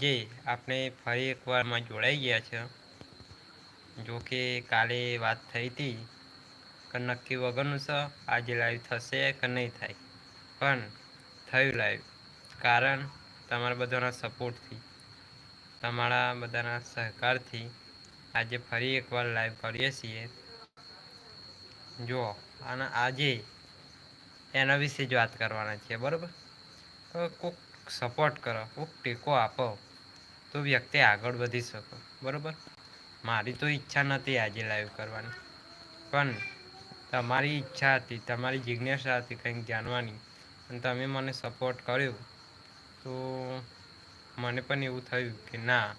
આજે આપણે ફરી એકવારમાં જોડાઈ ગયા છે. જો કે કાલે વાત થઈ હતી કે નક્કી વગરનું છે આજે લાઈવ થશે કે નહીં થાય. પણ થયું લાઈવ કારણ તમારા બધાના સપોર્ટથી તમારા બધાના સહકારથી આજે ફરી એકવાર લાઈવ કરીએ છીએ. જો, અને આજે એના વિશે જ વાત કરવાના છીએ, બરાબર? કોઈક સપોર્ટ કરો કોઈક ટેકો આપો. તો વ્યક્તિ આગળ વધી શકો. બરાબર? મારી તો ઈચ્છા નથી આજે લાઈવ કરવાની. પણ તમારી ઈચ્છા હતી, તમારી જિજ્ઞાસા હતી કંઈક જાણવાની. અને તમે મને સપોર્ટ કર્યો. તો મને પણ એવું થયું કે ના,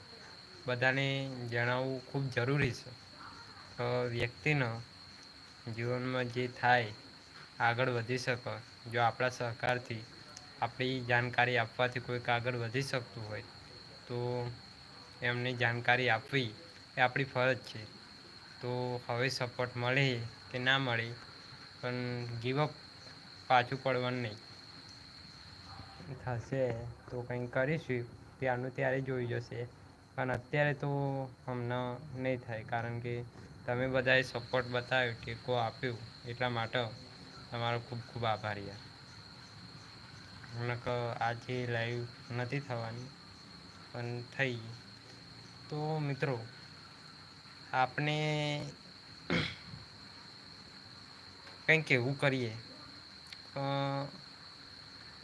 બધાને જણાવવું ખૂબ જરૂરી છે. તો વ્યક્તિનો જીવનમાં જે થાય, આગળ વધી શકો. જો આપણા સહકારથી આપણી જાણકારી આપવાથી કોઈક આગળ વધી શકતું હોય. તો એમને જાણકારી આપવી એ આપણી ફરજ છે. તો હવે સપોર્ટ મળે કે ના મળે, પણ ગીવઅપ પાછું પડવાનું નહીં. થશે, તો કંઈક કરીશું. ત્યારનું ત્યારે જોઈ જશે. પણ અત્યારે તો હમણાં નહીં થાય, કારણ કે તમે બધાએ સપોર્ટ બતાવ્યો, ટેકો આપ્યો, એટલા માટે તમારો ખૂબ ખૂબ આભાર યાર. આજે લાઈવ નથી થવાની. પણ થઈ. તો મિત્રો આપણે કંઈક એવું કરીએ.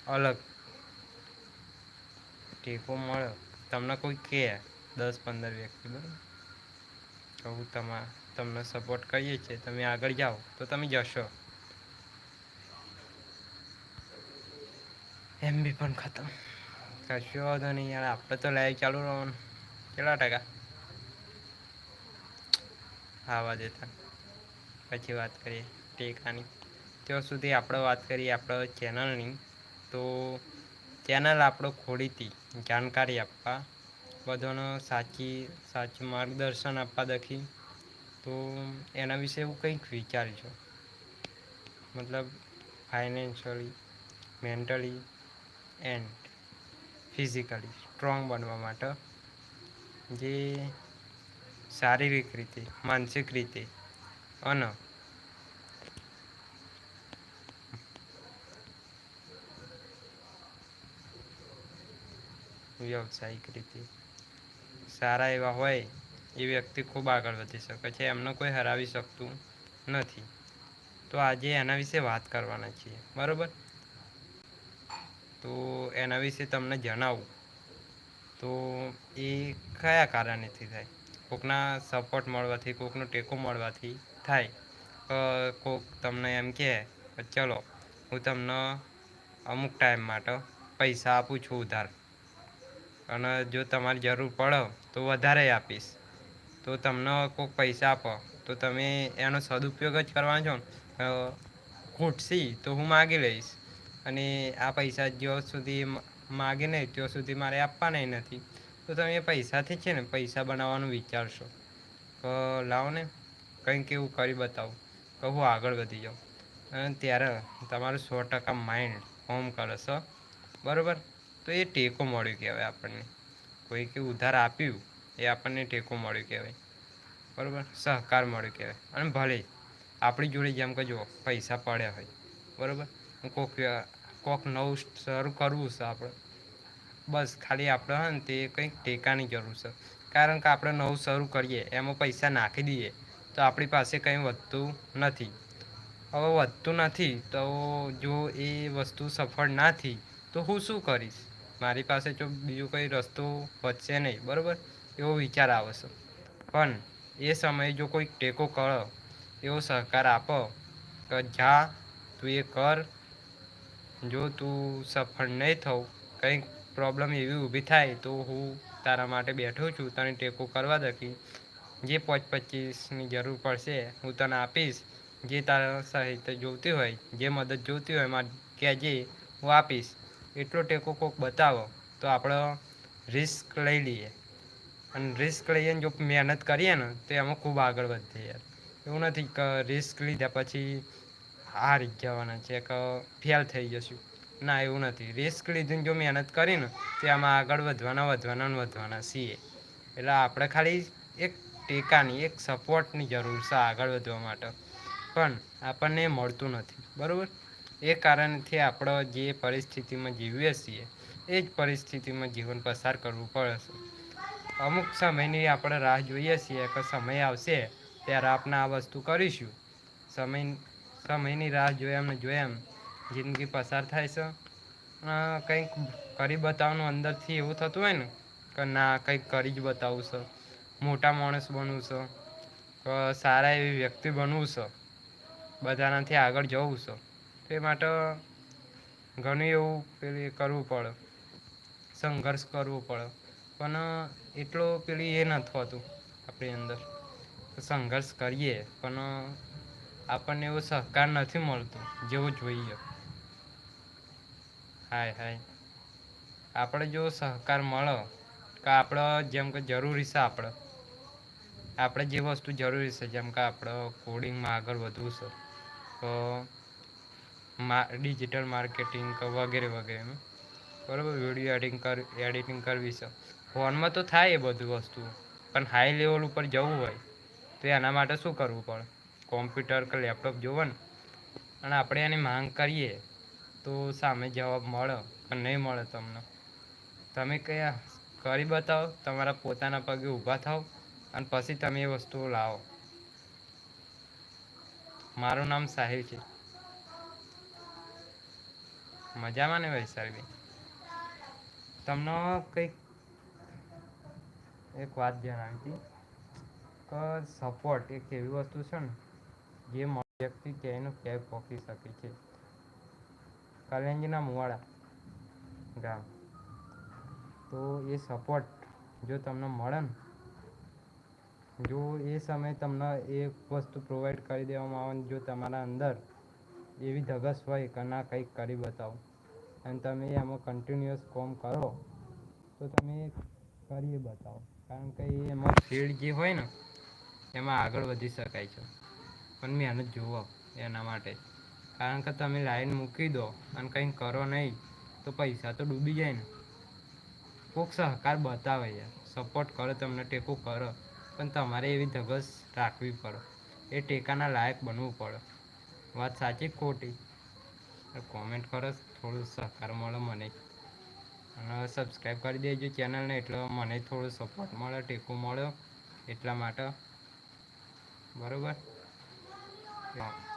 અલગ ટેકો મળે તમને કોઈ કહે દસ પંદર વ્યક્તિ બરાબર? તો હું તમા, તમને સપોર્ટ કરીએ છીએ. તમે આગળ જાઓ, તો તમે જશો. એમ બી પણ ખતમ. કશો વાંધો નહીં યાર, આપણે તો લાઈવ ચાલુ રહો કેટલા ટકા? આવા દેતા પછી વાત કરીએ, ટેકાની. ત્યાં સુધી આપણે વાત કરીએ આપણે ચેનલની, તો ચેનલ આપણો ખોડીતી, જાણકારી આપવા, બધાનો સાચી, સાચું માર્ગદર્શન આપવા દખી. તો એના વિશે હું કંઈક વિચારજો. મતલબ financially mentally and physically strong બનવા માટે જે શારીરિક રીતે માનસિક રીતે અને વ્યવસાયિક રીતે સારા એવા હોય એ વ્યક્તિ ખૂબ આગળ વધી શકે છે એમને કોઈ હરાવી શકતું નથી તો આજે એના વિશે વાત કરવાના છીએ બરાબર તો એના વિશે તમને જણાવું. તો એ કયા કારણેથી થાય? કોકના સપોર્ટ મળવાથી, કોકનો ટેકો મળવાથી થાય. કોક તમને એમ કહે, ચલો, હું તમને અમુક ટાઈમ માટે પૈસા આપું છું ઉધાર. અને જો તમારી જરૂર પડે તો વધારે આપીશ. તો તમને કોઈક પૈસા આપો. તો તમે એનો સદુપયોગ જ કરવાનો છો ખૂટશી તો હું માગી લઈશ. અને આ પૈસા જ્યાં સુધી માગે નહીં, ત્યાં સુધી મારે આપવાના નથી. તો તમે પૈસાથી છે ને, પૈસા બનાવવાનું વિચારશો. કે લાવો ને, કંઈક એવું કરી બતાવો. કે હું આગળ વધી જાઉં. અને ત્યારે તમારું સો ટકા માઇન્ડ હોમ કરશો બરાબર? તો એ ટેકો મળ્યું કહેવાય આપણને. કોઈકે ઉધાર આપ્યું, એ આપણને ટેકો મળ્યું કહેવાય. બરાબર? સહકાર મળ્યો કહેવાય. અને ભલે, આપણી જોડે જેમ કે જો પૈસા પડ્યા હોય. બરાબર? કોક કોક નવું શરૂ કરવું છે આપણે. બસ ખાલી આપણે હોય ને તે કંઈક ટેકાની જરૂર છે. કારણ કે આપણે નવું શરૂ કરીએ, એમાં પૈસા નાખી દઈએ, તો આપણી પાસે કંઈ વધતું નથી. હવે વધતું નથી, તો જો એ વસ્તુ સફળ ના થઈ, તો હું શું કરીશ? મારી પાસે જો બીજો કંઈ રસ્તો વધશે નહીં, બરાબર? એવો વિચાર આવશે પણ એ સમયે જો કોઈ ટેકો કરો, એવો સહકાર આપો, કે જા તું એ કર જો તું સફળ નહીં થવું કંઈક પ્રોબ્લેમ એવી ઊભી થાય, તો હું તારા માટે બેઠો છું, તને ટેકો કરવા દકી જે પાંચ પચીસની જરૂર પડશે, હું તને આપીશ. જે તારા સાહિત્ય જોઈતી હોય, જે મદદ જોઈતી હોય એમાં કહેજે, હું આપીશ. એટલો ટેકો કોક બતાવો, તો આપણે રિસ્ક લઈ લઈએ. અને રિસ્ક લઈને જો મહેનત કરીએ ને, તો એમાં ખૂબ આગળ વધીએ. એવું નથી કે રિસ્ક લીધા પછી હારી જવાના છે કે ફેલ થઈ જશું. ના, એવું નથી. રિસ્ક લીધીને જો મહેનત કરીને તો આમાં આગળ વધવાના વધવાના વધવાના છીએ. એટલે આપણે ખાલી એક ટેકાની, એક સપોર્ટની જરૂર છે આગળ વધવા માટે. પણ આપણને મળતું નથી. બરાબર? એ કારણથી આપણે જે પરિસ્થિતિમાં જીવીએ છીએ, એ જ પરિસ્થિતિમાં જીવન પસાર કરવું પડે છે. અમુક સમયની આપણે રાહ જોઈએ છીએ કે સમય આવશે, ત્યારે આપણે આ વસ્તુ કરીશું. સમય સમયની રાહ જોયા એમ જોયા એમ. જિંદગી પસાર થાય છે. કંઈક કરી બતાવવાનું અંદરથી એવું થતું હોય ને, કે ના, કંઈક કરી જ બતાવું છે. મોટા માણસ બનવું છે. કે સારા એવી વ્યક્તિ બનવું છે. બધાનાથી આગળ જવું છે. તે માટે ઘણું એવું પેલી કરવું પડે. સંઘર્ષ કરવો પડે. પણ એટલો પેલી એ નથી હોતું આપણી અંદર. સંઘર્ષ કરીએ. પણ આપણને એવો સહકાર નથી મળતો, જેવો જોઈએ. હાય હાય. આપણે જો સહકાર મળો, કે આપણે જેમ કે જરૂરી છે આપણે. આપણે જે વસ્તુ જરૂરી છે, જેમ કે આપણે કોડિંગમાં આગળ વધવું છે, તો ડિજિટલ માર્કેટિંગ વગેરે વગેરે બરાબર વીડિયો એડિંગ કર એડિટિંગ કરવી છે. ફોનમાં તો થાય એ બધું વસ્તુ પણ હાઈ લેવલ ઉપર જવું હોય, તો એના માટે શું કરવું પડે? કોમ્પ્યુટર કે લેપટોપ જોવે ને અને આપણે એની માંગ કરીએ તો સામે જવાબ મળે કે નહીં મળે તમને. તમે કયા? કરી બતાવો, તમારા પોતાના પગે ઊભા થાઓ અને પછી તમે એ વસ્તુઓ લાવો. મારું નામ સાહિલ છે. મજામાં ને વૈશાલભાઈ તમને કંઈક એક વાત જણાવી હતી કે સપોર્ટ એક એવી વસ્તુ છે ને જે વ્યક્તિ તેનું કેબ પહોંચી શકે છે. કલેંજના મુવાડા ગામ. તો એ સપોર્ટ જો તમને મળે ને, જો એ સમયે તમને એ વસ્તુ પ્રોવાઈડ કરી દેવામાં આવે જો તમારા અંદર એવી ધગસ હોય કે ના કંઈક કરી બતાવો, અને તમે એમાં કન્ટિન્યુઅસ કોમ કરો, તો તમે કરી બતાવો. કારણ કે એમાં ફિલ્ડ જે હોય ને, એમાં આગળ વધી શકાય છે. પણ મહેનત જુઓ એના માટે. કારણ કે તમે લાઈન મૂકી દો અને કંઈ કરો નહીં, તો પૈસા તો ડૂબી જાય ને. કોઈક સહકાર બતાવે યાર સપોર્ટ કરો, તમને ટેકો કરો, પણ તમારે એવી ધગસ રાખવી પડે. એ ટેકાના લાયક બનવું પડે. વાત સાચી ખોટી? કોમેન્ટ કરો, થોડું સહકાર મળે મને. અને સબસ્ક્રાઈબ કરી દેજો ચેનલને એટલે મને થોડો સપોર્ટ મળે, ટેકો મળ્યો એટલા માટે. બરાબર?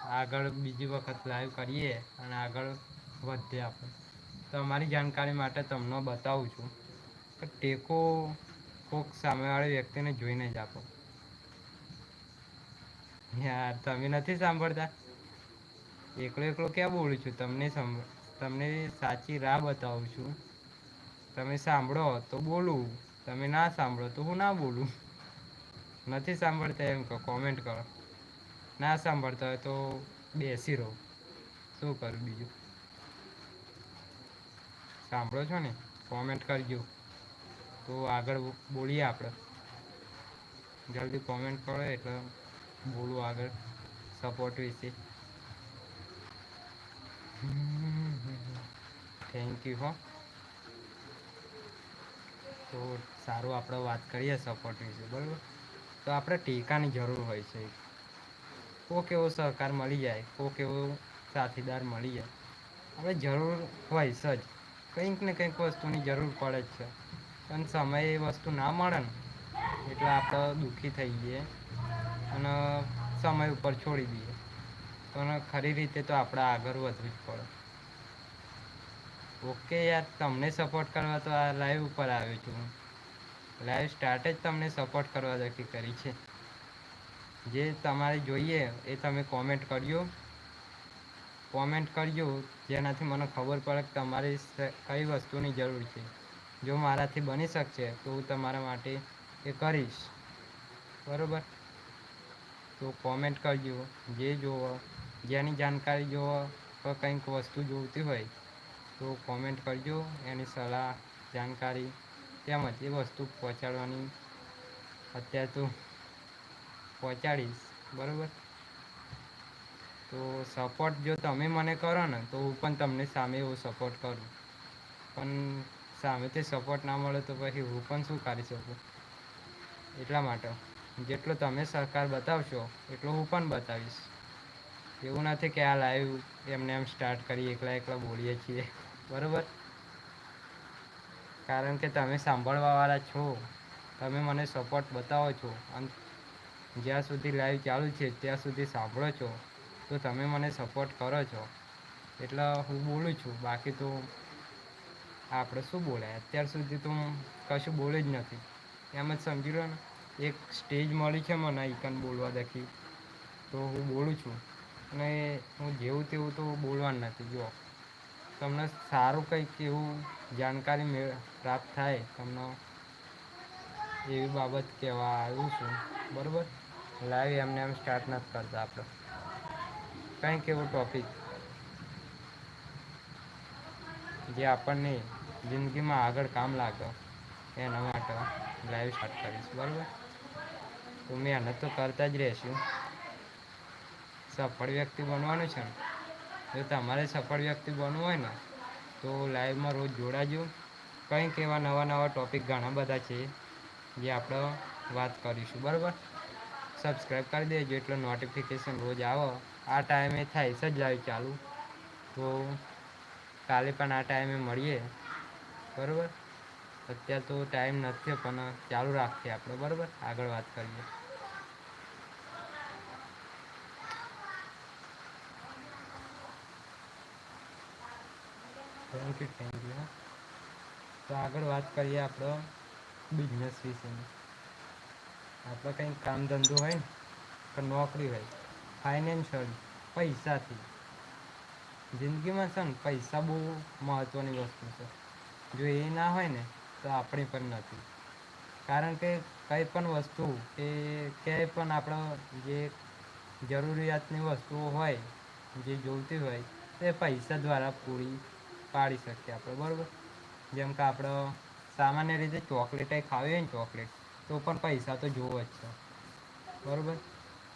આગળ બીજી વખત લાઈવ કરીએ અને આગળ વધીએ આપણે. તો અમારી જાણકારી માટે તમને બતાવું છું કે ટેકો કોક સામેવાળી વ્યક્તિને જોઈને જ આપો. યાર, તમે નથી સાંભળતા? એકલો એકલો ક્યાં બોલું છું? તમને તમને સાચી રાહ બતાવું છું. તમે સાંભળો તો બોલું. તમે ના સાંભળો તો હું ના બોલું. નથી સાંભળતા એમ કહો કોમેન્ટ કરો. ના સાંભળતા હોય તો બેસી રહો. શું કરું બીજું? સાંભળો છો ને? કોમેન્ટ કરજો. તો આગળ બોલીએ આપણે. જલ્દી કોમેન્ટ કરો એટલે બોલું આગળ સપોર્ટ વિશે. થેન્ક યુ હો. તો સારું આપણે વાત કરીએ સપોર્ટ વિશે, બરાબર? તો આપણે ટેકાની જરૂર હોય છે. કોક એવો સહકાર મળી જાય, કોક એવો સાથીદાર મળી જાય. આપણે જરૂર હોય સજ. કંઈક ને કંઈક વસ્તુની જરૂર પડે જ છે. પણ સમય એ વસ્તુ ના મળે ને, એટલે આપણે દુઃખી થઈ જઈએ અને સમય ઉપર છોડી દઈએ. પણ ખરી રીતે તો આપણે આગળ વધવું જ પડે. ઓકે યાર, તમને સપોર્ટ કરવા તો આ લાઈવ ઉપર આવ્યો છું લાઈવ સ્ટાર્ટ જ તમને સપોર્ટ કરવા નક્કી કરી છે. જે તમારે જોઈએ એ તમે કોમેન્ટ કરજો. કોમેન્ટ કરજો, જેનાથી મને ખબર પડે કે તમારી કઈ વસ્તુની જરૂર છે. જો મારાથી બની શકશે, તો હું તમારા માટે એ કરીશ. બરાબર? તો કોમેન્ટ કરજો, જે જોવો, જેની જાણકારી જોવો તો કંઈક વસ્તુ જોઈતી હોય, તો કોમેન્ટ કરજો. એની સલાહ, જાણકારી, તેમજ એ વસ્તુ પહોંચાડવાની. અત્યારે તો પહોંચાડીશ, બરાબર? તો સપોર્ટ જો તમે મને કરો ને, તો હું પણ તમને સામે એવો સપોર્ટ કરું. પણ સામેથી સપોર્ટ ના મળે તો પછી હું પણ શું કરી શકું? એટલા માટે. જેટલો તમે સહકાર બતાવશો, એટલો હું પણ બતાવીશ. એવું નથી કે આ લાઈવ એમને એમ સ્ટાર્ટ કરી એકલા એકલા બોલીએ છીએ, બરાબર? કારણ કે તમે સાંભળવાવાળા છો, તમે મને સપોર્ટ બતાવો છો, અને જ્યાં સુધી લાઈવ ચાલુ છે, ત્યાં સુધી સાંભળો છો. તો તમે મને સપોર્ટ કરો છો. એટલે હું બોલું છું. બાકી તો આપણે શું બોલાય? અત્યાર સુધી તો કશું બોલે જ નથી. એમ જ સમજી લો ને. એક સ્ટેજ મળી છે મને આઈકન બોલવા દખી. તો હું બોલું છું. અને હું જેવું તેવું તો બોલવાનું નથી. જો તમને સારું કંઈક એવું જાણકારી મેળ પ્રાપ્ત થાય, તમને એવી બાબત કહેવા આવ્યું છું. બરાબર? લાઈવ એમને એમ સ્ટાર્ટ નથી કરતા આપણે કંઈક એવો ટોપિક જે આપણને જિંદગીમાં આગળ કામ લાગે એના માટે લાઈવ સ્ટાર્ટ કરીશ, બરાબર? તો મહેનત તો કરતા જ રહેશું. સફળ વ્યક્તિ બનવાનું છે ને? જો તમારે સફળ વ્યક્તિ બનવું હોય ને, તો લાઈવમાં રોજ જોડાજો. કંઈક એવા નવા નવા ટોપિક ઘણા બધા છે જે આપણે વાત કરીશું, બરાબર? સબસ્ક્રાઈબ કરી દેજો એટલે નોટિફિકેશન રોજ આવો. આ ટાઈમે થાય છે જ લાઈવ ચાલુ. તો કાલે પણ આ ટાઈમે મળીએ. બરાબર? અત્યારે તો ટાઈમ નથી પણ ચાલુ રાખીએ આપણે. બરાબર? આગળ વાત કરીએ. થેન્ક યુ થેન્ક યુ તો આગળ વાત કરીએ આપણો બિઝનેસ વિશેની. આપણે કંઈક કામ ધંધો હોય ને, કે નોકરી હોય ફાઇનાન્શિયલ પૈસાથી. જિંદગીમાં છે ને, પૈસા બહુ મહત્ત્વની વસ્તુ છે. જો એ ના હોય ને, તો આપણી પણ નથી. કારણ કે કંઈ પણ વસ્તુ કે ક્યાંય પણ આપણો જે જરૂરિયાતની વસ્તુઓ હોય, જે જોઈતી હોય તે પૈસા દ્વારા પૂરી પાડી શકીએ આપણે, બરાબર? જેમ કે આપણે સામાન્ય રીતે ચોકલેટ ખાવી હોય ને, ચોકલેટ. તો પણ પૈસા તો જોવો જ છે. બરાબર?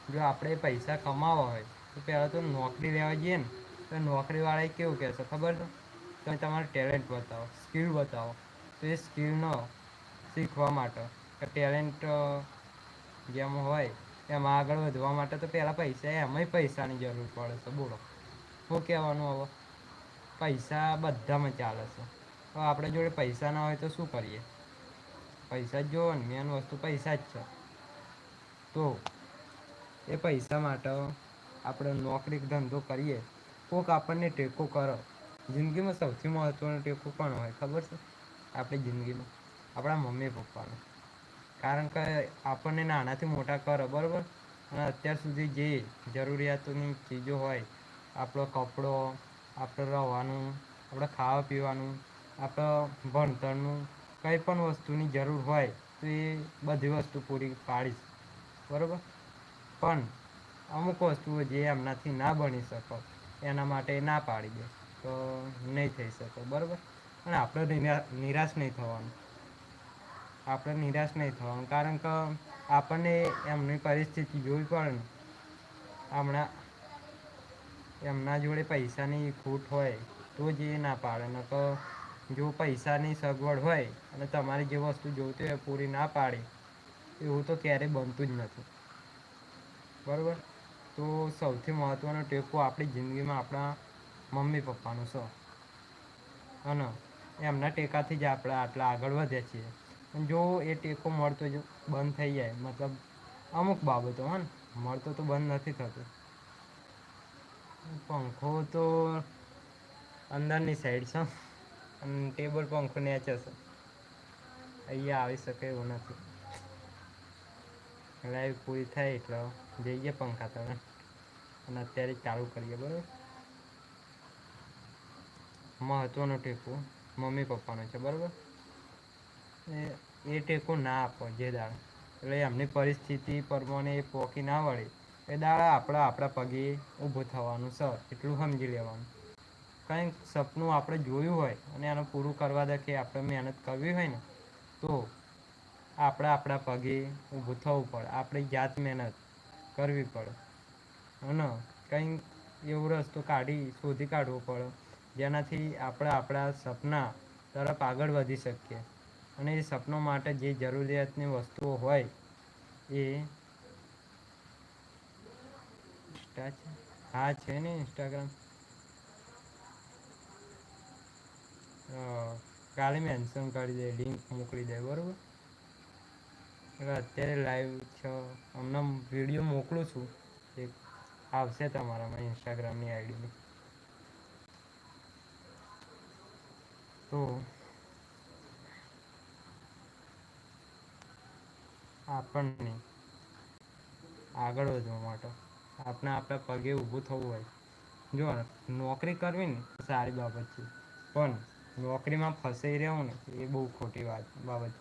જો આપણે પૈસા કમાવા હોય, તો પહેલાં તો નોકરી લેવા જઈએ ને, તો નોકરીવાળા કેવું કહેશે? ખબર તમે તમારું ટેલેન્ટ બતાવો, સ્કિલ બતાવો. તો એ સ્કિલનો શીખવા માટે ટેલેન્ટ જેમ હોય, એમાં આગળ વધવા માટે તો પહેલાં પૈસા, એમાંય પૈસાની જરૂર પડે છે. બોલો. શું કહેવાનું હવે? પૈસા બધામાં ચાલે છે. હવે આપણે જોડે પૈસા ના હોય તો શું કરીએ? પૈસા જ જોવો મેન વસ્તુ પૈસા જ છે. તો એ પૈસા માટે આપણે નોકરી ધંધો કરીએ, કોક આપણને ટેકો કરો. જિંદગીમાં સૌથી મહત્ત્વનો ટેકો કોણ હોય, ખબર છે? આપણી જિંદગીમાં. આપણા મમ્મી પપ્પાનો. કારણ કે આપણને નાનાથી મોટા કરો, બરાબર? અને અત્યાર સુધી જે જરૂરિયાતોની ચીજો હોય, આપણો કપડો, આપણે રહેવાનું, આપણે ખાવા પીવાનું આપણે ભણતરનું કંઈ પણ વસ્તુની જરૂર હોય તો એ બધી વસ્તુ પૂરી પાડીશ. બરાબર? પણ અમુક વસ્તુઓ જે એમનાથી ના બની શકો, એના માટે ના પાડી દે, તો નહીં થઈ શકો. બરાબર? અને આપણે નિરાશ નહીં થવાનું. આપણે નિરાશ નહીં થવાનું. કારણ કે આપણને એમની પરિસ્થિતિ જોવી પડે ને હમણાં એમના જોડે પૈસાની ખૂટ હોય તો જ એ ના પાડે. ન તો જો પૈસાની સગવડ હોય અને તમારી જે વસ્તુ જોઈતી હોય પૂરી ના પાડે, એવું તો ક્યારેય બનતું જ નથી. બરાબર? તો સૌથી મહત્ત્વનો ટેકો આપણી જિંદગીમાં આપણા મમ્મી પપ્પાનો છે. અને એમના ટેકાથી જ આપણે આટલા આગળ વધ્યા છીએ. જો એ ટેકો મળતો જ બંધ થઈ જાય, મતલબ અમુક બાબતો હા ને મળતો તો બંધ નથી થતો. પંખો તો અંદરની સાઈડ છે. અને ટેબલ પંખો નેચે છે અહીંયા આવી શકે એવું નથી. લાઈવ પૂરી થાય એટલે જઈએ પંખા તમે અને અત્યારે ચાલુ કરીએ, બરાબર? મહત્ત્વનું ટેકો મમ્મી પપ્પાનો છે, બરાબર? એ એ ટેકો ના આપો, જે દાડ. એટલે એમની પરિસ્થિતિ પ્રમાણે એ પોકી ના વળે. એ દાડા આપણા આપણા પગે ઊભું થવાનું, સર. એટલું સમજી લેવાનું. કંઈક સપનું આપણે જોયું હોય અને એનું પૂરું કરવા દે કે આપણે મહેનત કરવી હોય ને, તો આપણે આપણા પગે ઊભું થવું પડે. આપણી જાત મહેનત કરવી પડે. અને કંઈક એવો રસ્તો કાઢી, શોધી કાઢવો પડે, જેનાથી આપણે આપણા સપના તરફ આગળ વધી શકીએ. અને એ સપનો માટે જે જરૂરિયાતની વસ્તુઓ હોય એ હા, છે ને ઇન્સ્ટાગ્રામ કાલે મેન્શન કરી દે લિંક મોકલી દે, બરાબર? એટલે અત્યારે લાઈવ છો. હમણાં વીડિયો મોકલું છું. એક આવશે તમારામાં ઇન્સ્ટાગ્રામની આઈડીની તો આપણને આગળ વધવા માટે આપણે આપણા પગે ઊભું થવું હોય. જો નોકરી કરવી ને સારી બાબત છે. પણ નોકરીમાં ફસાઈ રહેવું ને, એ બહુ ખોટી વાત, બાબત.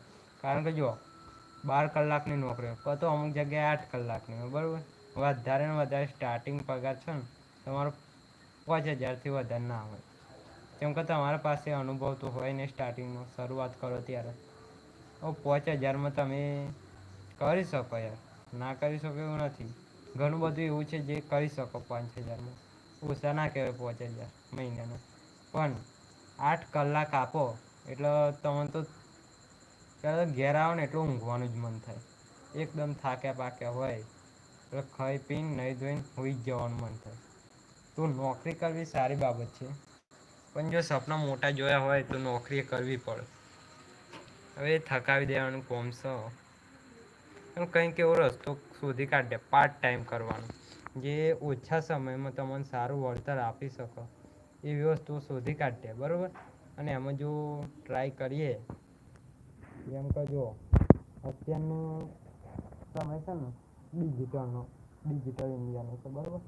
કારણ કે જો, બાર કલાકની નોકરી તો અમુક જગ્યાએ આઠ કલાકની બરાબર? વધારે ને વધારે સ્ટાર્ટિંગ પગાર છે ને, તમારો પાંચ હજારથી વધારે ના હોય. કેમ કે તમારા પાસે અનુભવ તો હોય ને સ્ટાર્ટિંગમાં શરૂઆત કરો ત્યારે. પાંચ હજારમાં તમે કરી શકો યાર. ના કરી શકો એવું નથી. ઘણું બધું એવું છે જે કરી શકો પાંચ હજારમાં. ઓછા ના કહેવાય પાંચ હજાર મહિનાનું. પણ આઠ કલાક આપો. એટલે તમે તો ત્યારે ઘેર આવો ને એટલું ઊંઘવાનું જ મન થાય. એકદમ થાક્યા પાક્યા હોય, એટલે ખાઈ પીને નહીં ધોઈને હોઈ જ જવાનું મન થાય. તો નોકરી કરવી સારી બાબત છે. પણ જો સપના મોટા જોયા હોય, તો નોકરી કરવી પડે. હવે થકાવી દેવાનું કોમ છો પણ કંઈક એવો રસ્તો શોધી કાઢે પાર્ટ ટાઈમ કરવાનો. જે ઓછા સમયમાં તમને સારું વળતર આપી શકો. એવી વસ્તુઓ શોધી કાઢશે બરાબર? અને એમાં જો ટ્રાય કરીએ, જેમ કે જો, અત્યારનો સમય છે ને ડિજિટલનો ડિજિટલ ઇન્ડિયાનો છે, બરાબર?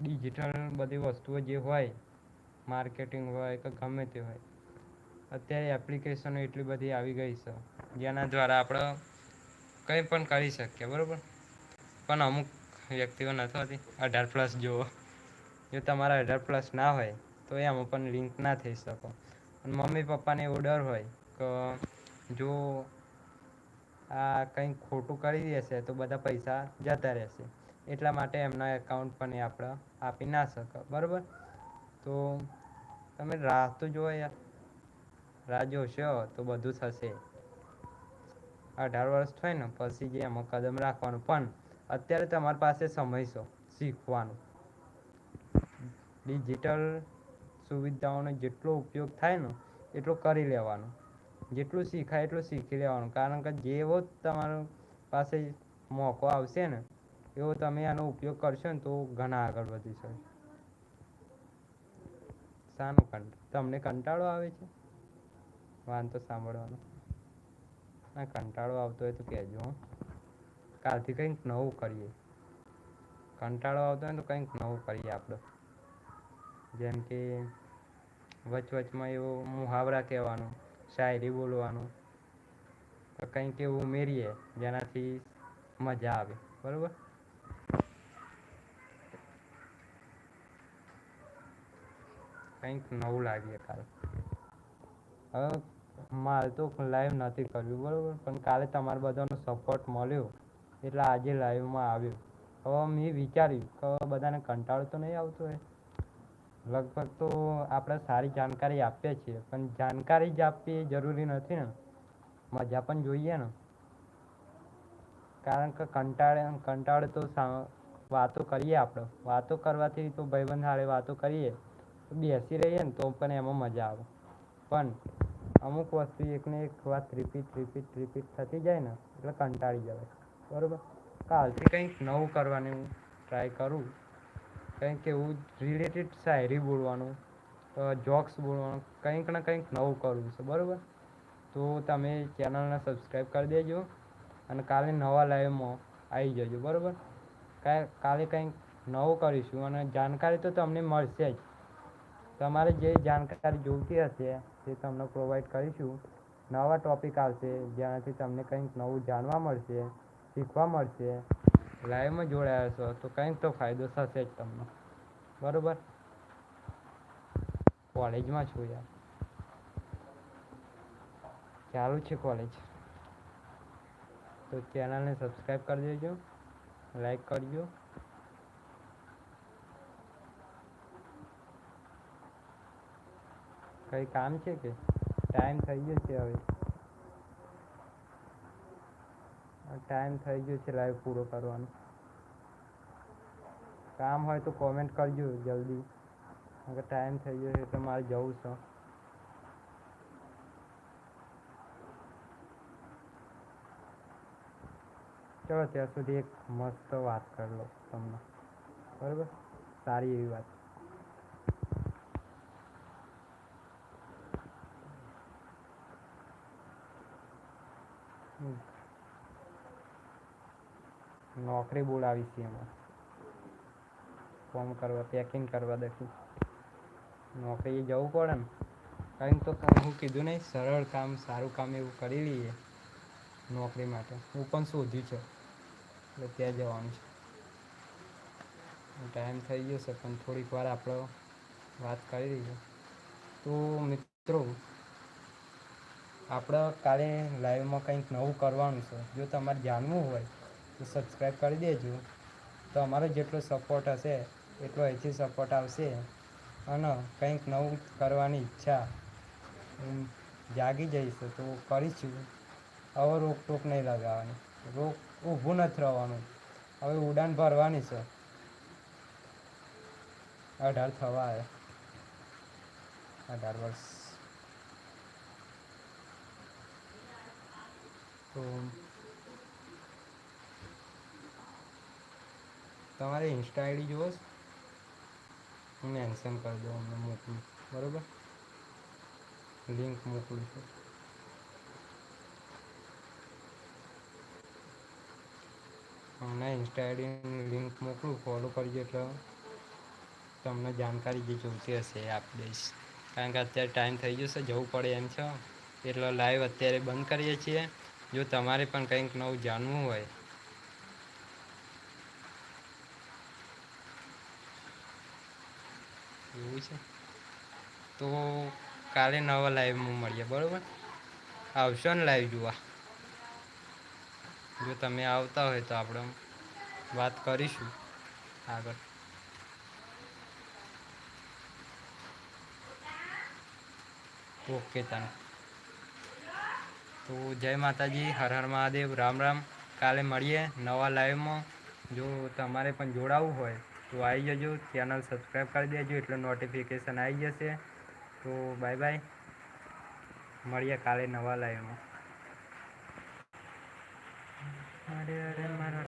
ડિજિટલ બધી વસ્તુઓ જે હોય માર્કેટિંગ હોય કે ગમે તે હોય, અત્યારે એપ્લિકેશનો એટલી બધી આવી ગઈ છે, જેના દ્વારા આપણે કંઈ પણ કરી શકીએ, બરાબર? પણ અમુક વ્યક્તિઓ નથી હોતી, અઢાર પ્લસ જુઓ જો તમારા અઢાર પ્લસ ના હોય, તો એમાં પણ લિંક ના થઈ શકો. અને મમ્મી પપ્પાને એવો ડર હોય કે જો આ કંઈ ખોટું કરી દેશે, તો બધા પૈસા જતા રહેશે. એટલા માટે એમના એકાઉન્ટ પણ એ આપણે આપી ના શકો. બરાબર? તો તમે રાહ તો જુઓ યાર. રાહ જોશો તો બધું થશે. અઢાર વર્ષ થાય ને પછી જે એમાં કદમ રાખવાનું. પણ અત્યારે તમારી પાસે સમય છો શીખવાનું. ડિજિટલ સુવિધાઓનો જેટલો ઉપયોગ થાય ને, એટલો કરી લેવાનો. જેટલું શીખાય એટલું શીખી લેવાનું. કારણ કે જેવો તમારો પાસે મોકો આવશે ને, એવો તમે આનો ઉપયોગ કરશો ને તો ઘણા આગળ વધી શકે શાનું તમને કંટાળો આવે છે? વાંધો સાંભળવાનો. ના, કંટાળો આવતો હોય તો કહેજો કાલથી કંઈક નવું કરીએ. કંટાળો આવતો હોય તો કંઈક નવું કરીએ આપણે. જેમ કે વચ વચમાં એવો મુહાવરા કહેવાનો, શાયરી બોલવાનું. કંઈક એવું ઉમેરીએ, જેનાથી મજા આવે. બરાબર? કંઈક નવું લાગીએ કાલે. હવે મારે તો લાઈવ નથી કર્યું, બરાબર? પણ કાલે તમારા બધાનો સપોર્ટ મળ્યો, એટલે આજે લાઈવમાં આવ્યો. હવે મેં વિચાર્યું કે બધાને કંટાળો તો નહીં આવતો હોય? લગભગ તો આપણે સારી જાણકારી આપીએ છીએ, પણ જાણકારી જ આપવી એ જરૂરી નથી ને. મજા પણ જોઈએ ને. કારણ કે કંટાળે કંટાળે તો વાતો કરીએ આપણે. વાતો કરવાથી તો ભાઈબંધ હારે વાતો કરીએ. બેસી રહીએ ને તો પણ એમાં મજા આવે. પણ અમુક વસ્તુ એકને એક વાત રિપીટ રિપીટ રિપીટ થતી જાય ને, એટલે કંટાળી જવાય. બરાબર? કાલથી કંઈક નવું કરવાની ટ્રાય કરું. કંઈક એવું રિલેટેડ શાયરી બોલવાનું જોક્સ બોલવાનું, કંઈક ને કંઈક નવું કરવું છે, બરાબર? તો તમે ચેનલને સબસ્ક્રાઈબ કરી દેજો અને કાલે નવા લાઈવમાં આવી જજો, બરાબર? કાલે કંઈક નવું કરીશું અને જાણકારી તો તમને મળશે જ. તમારે જે જાણકારી જોઈતી હશે તે તમને પ્રોવાઈડ કરીશું. નવા ટોપિક આવશે જેનાથી તમને કંઈક નવું જાણવા મળશે, શીખવા મળશે. લાઈવમાં જોડાયા છો. તો કંઈક તો ફાયદો થશે જ તમને. બરોબર? કોલેજમાં છું યાર. ચાલુ છે કોલેજ. તો ચેનલને સબસ્ક્રાઈબ કરી દેજો. લાઈક કરજો. કંઈ કામ છે કે? ટાઈમ થઈ ગયો છે હવે. ટાઈમ થઈ ગયો છે લાઈવ પૂરો કરવાનો. કામ હોય તો કોમેન્ટ કરજો જલ્દી. કે ટાઈમ થઈ ગયો છે તો મારે જવું છે. ચલો ત્યાં સુધી એક મસ્ત વાત કરી લો તમને. બરાબર? સારી એવી વાત. નોકરી બોલાવી છે એમાં. ફોર્મ કરવા પેકિંગ કરવા દખી. નોકરીએ જવું પડે ને. કારણ તો હું કીધું નહીં, સરળ કામ, સારું કામ એવું કરી લઈએ નોકરી માટે. હું પણ શોધ્યું છે. એટલે ત્યાં જવાનું છે. ટાઈમ થઈ ગયો છે, પણ થોડીક વાર આપણે વાત કરી લઈએ. તો મિત્રો, આપણે કાલે લાઈવમાં કંઈક નવું કરવાનું છે. જો તમારે જાણવું હોય તો સબસ્ક્રાઈબ કરી દેજો. તો અમારો જેટલો સપોર્ટ હશે, એટલો અહીંથી સપોર્ટ આવશે. અને કંઈક નવું કરવાની ઈચ્છા જાગી જઈશ તો કરીશું. હવે રોકટોક નહીં લગાવવાની. રોક ઊભું નથી રહેવાનું. હવે ઉડાન ભરવાની છે. અઢાર થવા અઢાર વર્ષ. તો તમારે ઇન્સ્ટા આઈડી જુઓ હું મેન્શન કરી દઉં અમને મોકલું. બરાબર? લિંક મોકલું છું. હમણાં ઇન્સ્ટા આઈડીની લિંક મોકલું. ફોલો કરજો એટલે તમને જાણકારી જે જોઈતી હશે એ આપી દઈશ કારણ કે અત્યારે ટાઈમ થઈ જશે, જવું પડે એમ છે. એટલે લાઈવ અત્યારે બંધ કરીએ છીએ. જો તમારે પણ કંઈક નવું જાણવું હોય એવું છે. તો કાલે નવા લાઈવમાં મળીએ, બરાબર? આવશો ને લાઈવ જોવા. જો તમે આવતા હોય તો આપણે વાત કરીશું આગળ. ઓકે તને તો જય માતાજી, હર હર મહાદેવ, રામ રામ. કાલે મળીએ નવા લાઈવમાં જો તમારે પણ જોડાવવું હોય તો આવી જજો, ચેનલ સબસ્ક્રાઈબ કરી દેજો, એટલે નોટિફિકેશન આવી જશે. તો બાય બાય. મળીએ કાલે નવા લાઈવમાં